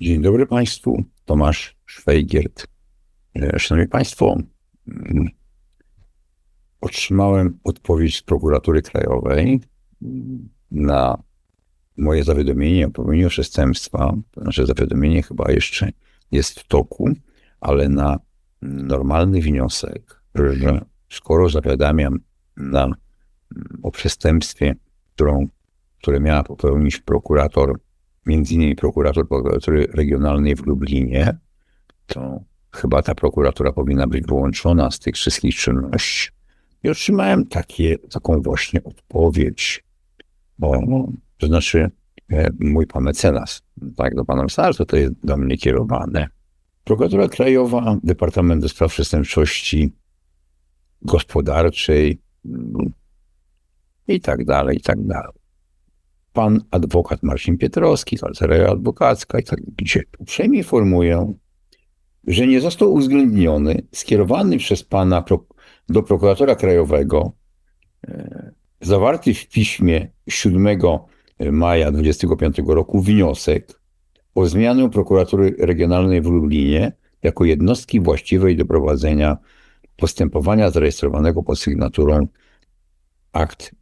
Dzień dobry Państwu, Tomasz Szwejgiert. E, Szanowni Państwo, mm, otrzymałem odpowiedź z prokuratury krajowej mm, na moje zawiadomienie o popełnieniu przestępstwa. Znaczy zawiadomienie chyba jeszcze jest w toku, ale na normalny wniosek, że skoro zawiadamiam na, mm, o przestępstwie, którą, które miała popełnić prokurator między innymi prokurator prokuratury regionalnej w Lublinie, to chyba ta prokuratura powinna być wyłączona z tych wszystkich czynności. I otrzymałem takie, taką właśnie odpowiedź, bo to znaczy e, mój pan mecenas, tak, do pana mecenas, to jest do mnie kierowane. Prokuratura Krajowa, Departament do Spraw Przestępczości Gospodarczej mm, i tak dalej, i tak dalej pan adwokat Marcin Pietrowski, Kancelaria Adwokacka i tak gdzie uprzejmie informuję, że nie został uwzględniony, skierowany przez pana do prokuratora krajowego, e, zawarty w piśmie 7 maja 2025 roku wniosek o zmianę prokuratury regionalnej w Lublinie jako jednostki właściwej do prowadzenia postępowania zarejestrowanego pod sygnaturą akt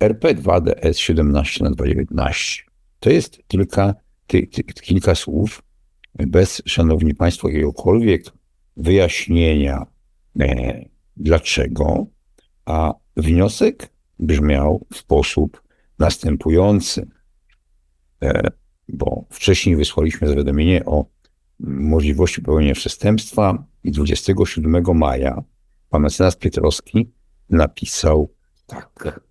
RP2DS 17 na 219. To jest kilka, ty, ty, kilka słów bez, szanowni państwo, jakiegokolwiek wyjaśnienia e, dlaczego, a wniosek brzmiał w sposób następujący. E, bo wcześniej wysłaliśmy zawiadomienie o możliwości popełnienia przestępstwa i 27 maja pan mecenas Pietrowski napisał tak.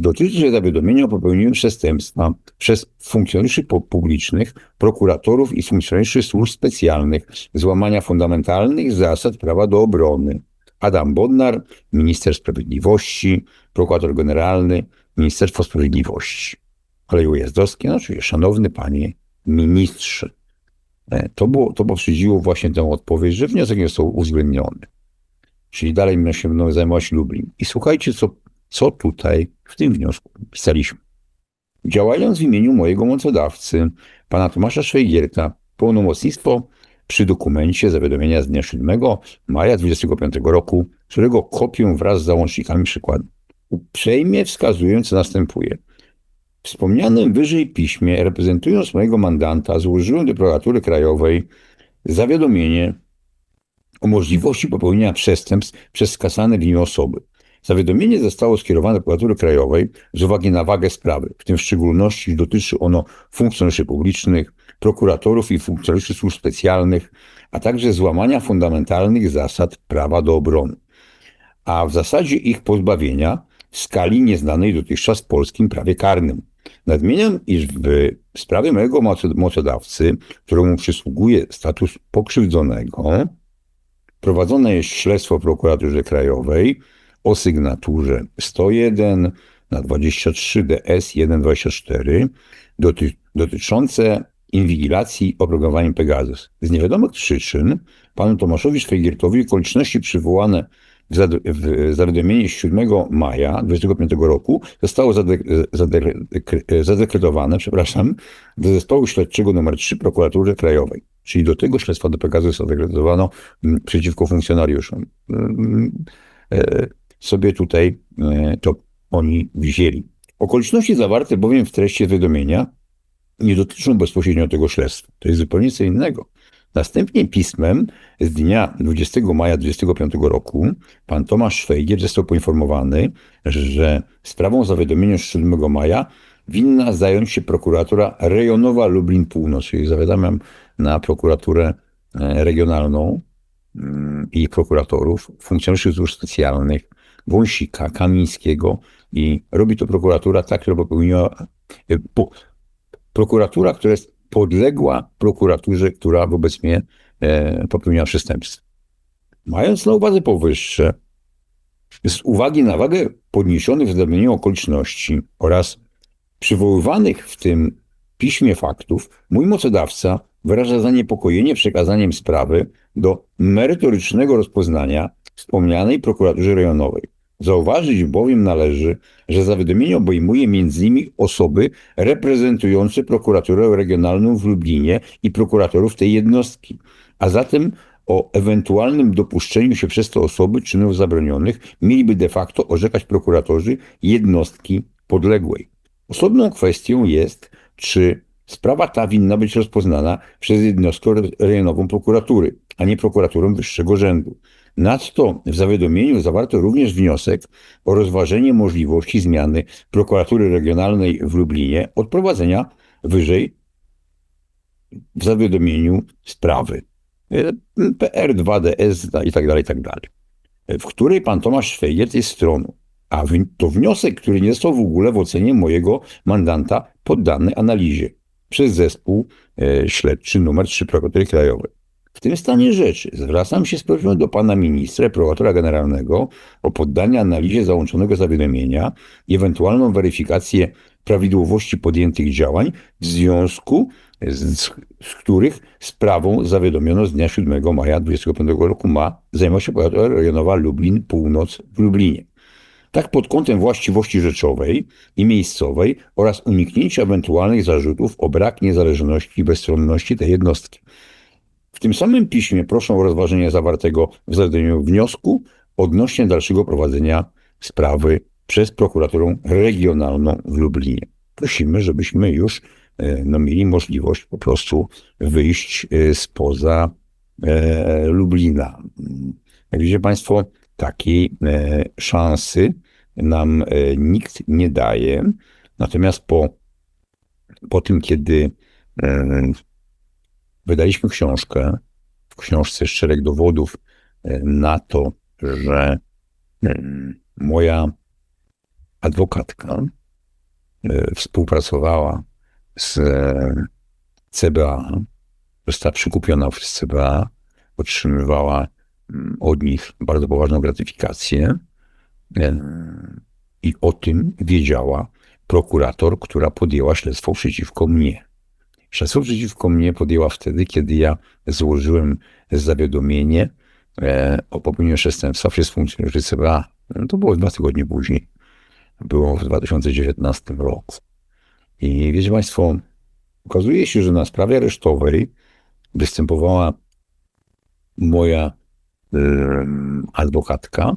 Dotyczy zawiadomienia o popełnieniu przestępstwa przez funkcjonariuszy publicznych, prokuratorów i funkcjonariuszy służb specjalnych, złamania fundamentalnych zasad prawa do obrony. Adam Bodnar, minister sprawiedliwości, prokurator generalny, Ministerstwo Sprawiedliwości. Kolej Ujazdowski, no czyli szanowny panie ministrze. E, to, było, to potwierdziło właśnie tę odpowiedź, że wniosek nie został uwzględniony. Czyli dalej miał się mną zajmować Lublin. I słuchajcie, co co tutaj w tym wniosku pisaliśmy. Działając w imieniu mojego mocodawcy, pana Tomasza Szwejgierta, pełnomocnictwo przy dokumencie zawiadomienia z dnia 7 maja 25 roku, którego kopię wraz z załącznikami przykładu. Uprzejmie wskazuję, co następuje. W wspomnianym wyżej piśmie, reprezentując mojego mandanta, złożyłem do prokuratury krajowej zawiadomienie o możliwości popełnienia przestępstw przez skazane w imię osoby. Zawiadomienie zostało skierowane do prokuratury krajowej z uwagi na wagę sprawy, w tym w szczególności dotyczy ono funkcjonariuszy publicznych, prokuratorów i funkcjonariuszy służb specjalnych, a także złamania fundamentalnych zasad prawa do obrony, a w zasadzie ich pozbawienia w skali nieznanej dotychczas polskim prawie karnym. Nadmieniam, iż w sprawie mojego mocodawcy, któremu przysługuje status pokrzywdzonego, prowadzone jest śledztwo w prokuraturze krajowej, o sygnaturze 101 na 23 DS 124 doty dotyczące inwigilacji oprogramowaniem Pegasus. Z niewiadomych przyczyn panu Tomaszowi Szwajgiertowi okoliczności przywołane w, zad w zawiadomieniu 7 maja 2025 roku zostało zade zade zadekretowane, przepraszam, do zespołu śledczego nr 3 prokuratury krajowej. Czyli do tego śledztwa do Pegasus zadekretowano przeciwko funkcjonariuszom. E, sobie tutaj e, to oni wzięli. Okoliczności zawarte bowiem w treści zawiadomienia nie dotyczą bezpośrednio tego śledztwa. To jest zupełnie co innego. Następnie pismem z dnia 20 maja 2025 roku pan Tomasz Szwejgier został poinformowany, że sprawą zawiadomienia z 7 maja winna zająć się prokuratura rejonowa Lublin Północ, czyli zawiadamiam na prokuraturę e, regionalną mm, i prokuratorów, funkcjonariuszy służb specjalnych, Wąsika, Kamińskiego i robi to prokuratura tak, która popełniła, e, po, prokuratura, która jest podległa prokuraturze, która wobec mnie e, popełniła przestępstwo. Mając na uwadze powyższe, z uwagi na wagę podniesionych w zawiadomieniu okoliczności oraz przywoływanych w tym piśmie faktów, mój mocodawca wyraża zaniepokojenie przekazaniem sprawy do merytorycznego rozpoznania wspomnianej prokuraturze rejonowej. Zauważyć bowiem należy, że zawiadomienie obejmuje m.in. osoby reprezentujące prokuraturę regionalną w Lublinie i prokuratorów tej jednostki, a zatem o ewentualnym dopuszczeniu się przez te osoby czynów zabronionych mieliby de facto orzekać prokuratorzy jednostki podległej. Osobną kwestią jest, czy sprawa ta winna być rozpoznana przez jednostkę rejonową prokuratury, a nie prokuraturą wyższego rzędu. Nadto w zawiadomieniu zawarto również wniosek o rozważenie możliwości zmiany prokuratury regionalnej w Lublinie od prowadzenia wyżej w zawiadomieniu sprawy. PR2DS i tak dalej, i tak dalej. W której pan Tomasz Szwejec jest stroną. A to wniosek, który nie został w ogóle w ocenie mojego mandanta poddany analizie przez zespół e, śledczy numer 3 prokuratury krajowej. W tym stanie rzeczy zwracam się z prośbą do pana ministra, prokuratora generalnego o poddanie analizie załączonego zawiadomienia i ewentualną weryfikację prawidłowości podjętych działań, w związku z, z których sprawą zawiadomiono z dnia 7 maja 2025 roku ma zajmować się prokuratura rejonowa Lublin Północ w Lublinie. Tak pod kątem właściwości rzeczowej i miejscowej oraz uniknięcia ewentualnych zarzutów o brak niezależności i bezstronności tej jednostki. W tym samym piśmie proszę o rozważenie zawartego w zadaniu wniosku odnośnie dalszego prowadzenia sprawy przez prokuraturę regionalną w Lublinie. Prosimy, żebyśmy już e, no, mieli możliwość po prostu wyjść e, spoza e, Lublina. Jak widzicie Państwo, takiej szansy nam nikt nie daje. Natomiast po, po tym, kiedy Wydaliśmy książkę. W książce jest szereg dowodów e, na to, że e, moja adwokatka e, współpracowała z CBA, została przykupiona przez CBA, otrzymywała mm, od nich bardzo poważną gratyfikację i o tym wiedziała prokurator, która podjęła śledztwo przeciwko mnie. Śledztwo przeciwko mnie podjęła wtedy, kiedy ja złożyłem zawiadomienie e, o popełnieniu przestępstwa przez funkcjonariuszy CBA. No to było dwa tygodnie później. Było w 2019 roku. I wiecie Państwo, okazuje się, że na sprawie aresztowej występowała moja adwokatka,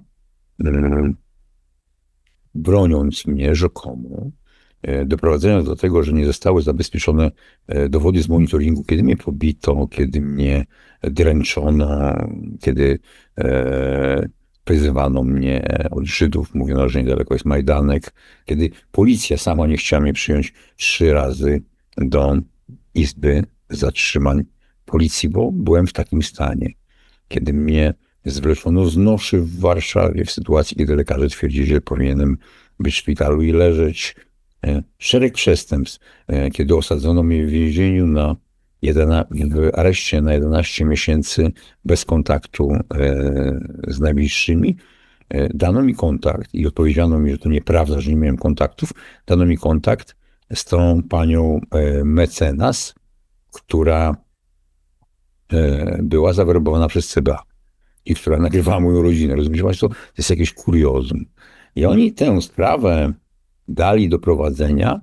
broniąc mnie rzekomo E, doprowadzając do tego, że nie zostały zabezpieczone e, dowody z monitoringu, kiedy mnie pobito, kiedy mnie dręczono, kiedy e, wyzywano mnie od Żydów, mówiono, że niedaleko jest Majdanek, kiedy policja sama nie chciała mnie przyjąć trzy razy do izby zatrzymań policji, bo byłem w takim stanie, kiedy mnie zwleczono z noszy w Warszawie w sytuacji, kiedy lekarze twierdzili, że powinienem być w szpitalu i leżeć, szereg przestępstw, e, kiedy osadzono mnie w więzieniu na 11, w areszcie na 11 miesięcy bez kontaktu e, z najbliższymi. Dano mi kontakt i odpowiedziano mi, że to nieprawda, że nie miałem kontaktów. Dano mi kontakt z tą panią mecenas, która była zawerbowana przez CBA i która nagrywała moją rodzinę. Rozumiecie Państwo? To jest jakieś kuriozum. I oni tę sprawę dali do prowadzenia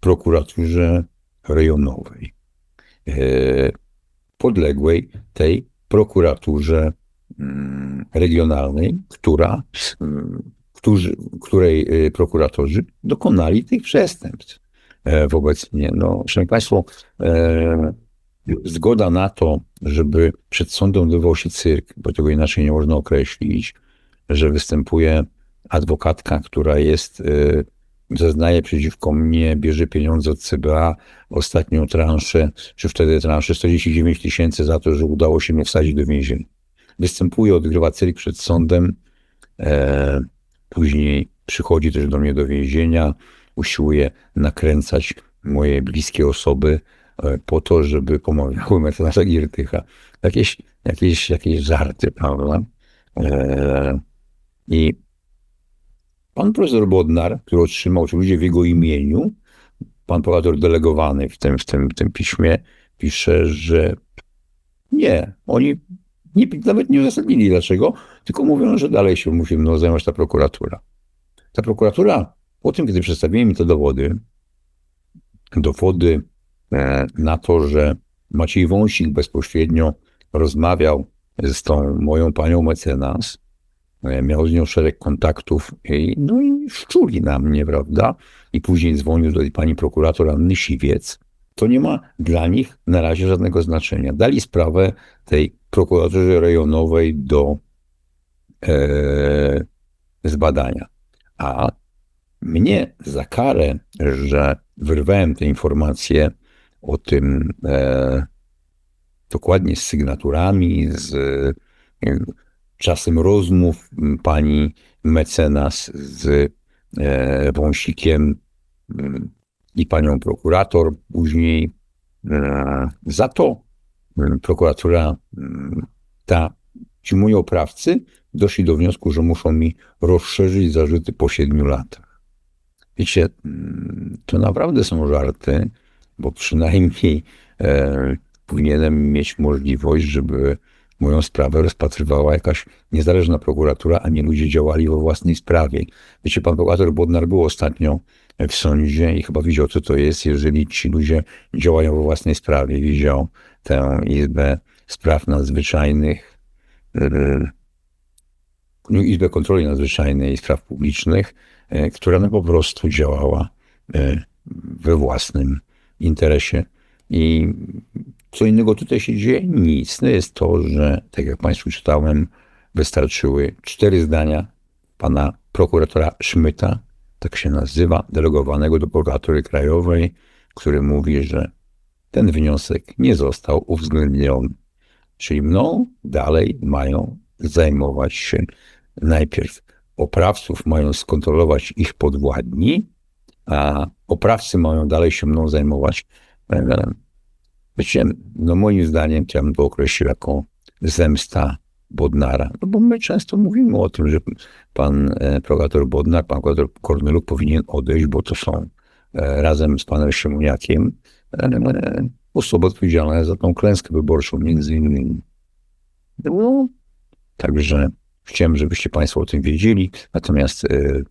prokuraturze rejonowej, e, podległej tej prokuraturze mm, regionalnej, która, którzy, której e, prokuratorzy dokonali tych przestępstw e, wobec mnie. No, szanowni Państwo, zgoda na to, żeby przed sądem odbywał się cyrk, bo tego inaczej nie można określić, że występuje adwokatka, która jest zeznaje przeciwko mnie, bierze pieniądze od CBA, ostatnią transzę, czy wtedy transzę 49 tysięcy za to, że udało się mnie wsadzić do więzienia. Występuje, odgrywa cyrk przed sądem, e, później przychodzi też do mnie do więzienia, usiłuje nakręcać moje bliskie osoby e, po to, żeby pomagały mecenasa Giertycha. Jakieś, jakieś, jakieś żarty, prawda? E, I Pan profesor Bodnar, który otrzymał, czy ludzie w jego imieniu, pan prokurator delegowany w tym, w tym, w tym piśmie pisze, że nie, oni Nie, nawet nie uzasadnili dlaczego, tylko mówią, że dalej się musi mną zajmować ta prokuratura. Ta prokuratura, po tym, kiedy przedstawiłem mi te dowody, dowody e, na to, że Maciej Wąsik bezpośrednio rozmawiał z tą moją panią mecenas, miał z nią szereg kontaktów, i, no i szczuli na mnie, prawda? I później dzwonił do pani prokurator Anny Siwiec. To nie ma dla nich na razie żadnego znaczenia. Dali sprawę tej prokuraturze rejonowej do e, zbadania. A mnie za karę, że wyrwałem te informacje o tym e, dokładnie z sygnaturami, z e, czasem rozmów pani mecenas z e, Wąsikiem i panią prokurator. Później e, za to prokuratura ta, ci moi oprawcy doszli do wniosku, że muszą mi rozszerzyć zarzuty po siedmiu latach. Wiecie, to naprawdę są żarty, bo przynajmniej e, powinienem mieć możliwość, żeby moją sprawę rozpatrywała jakaś niezależna prokuratura, a nie ludzie działali we własnej sprawie. Wiecie, pan prokurator Bodnar był ostatnio w sądzie i chyba widział, co to jest, jeżeli ci ludzie działają we własnej sprawie. Widział tę Izbę Spraw Nadzwyczajnych, e, no, Izbę Kontroli Nadzwyczajnej i Spraw Publicznych, e, która no po prostu działała e, we własnym interesie. I co innego tutaj się dzieje? Nic. No jest to, że tak jak Państwu czytałem, wystarczyły cztery zdania pana prokuratora Szmyta, tak się nazywa, delegowanego do prokuratury krajowej, który mówi, że ten wniosek nie został uwzględniony. Czyli mną dalej mają zajmować się najpierw oprawców, mają skontrolować ich podwładni, a oprawcy mają dalej się mną zajmować. Wiecie, no moim zdaniem chciałbym to określić jako zemsta Bodnara. No bo my często mówimy o tym, że pan e, prokurator Bodnar, pan prokurator Korneluk powinien odejść, bo to są e, razem z panem Szymuniakiem e, osoby odpowiedzialne za tą klęskę wyborczą między innymi. No, także chciałem, żebyście Państwo o tym wiedzieli. Natomiast e,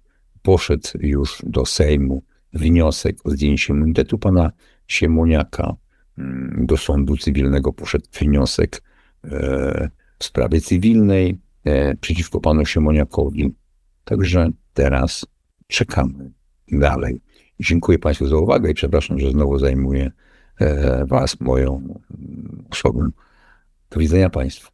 poszedł już do Sejmu wniosek o zdjęcie immunitetu pana Siemoniaka. Mm, Do sądu cywilnego poszedł wniosek e, w sprawie cywilnej e, przeciwko panu Siemoniakowi. Także teraz czekamy dalej. Dziękuję Państwu za uwagę i przepraszam, że znowu zajmuję e, Was moją mm, osobą. Do widzenia Państwu.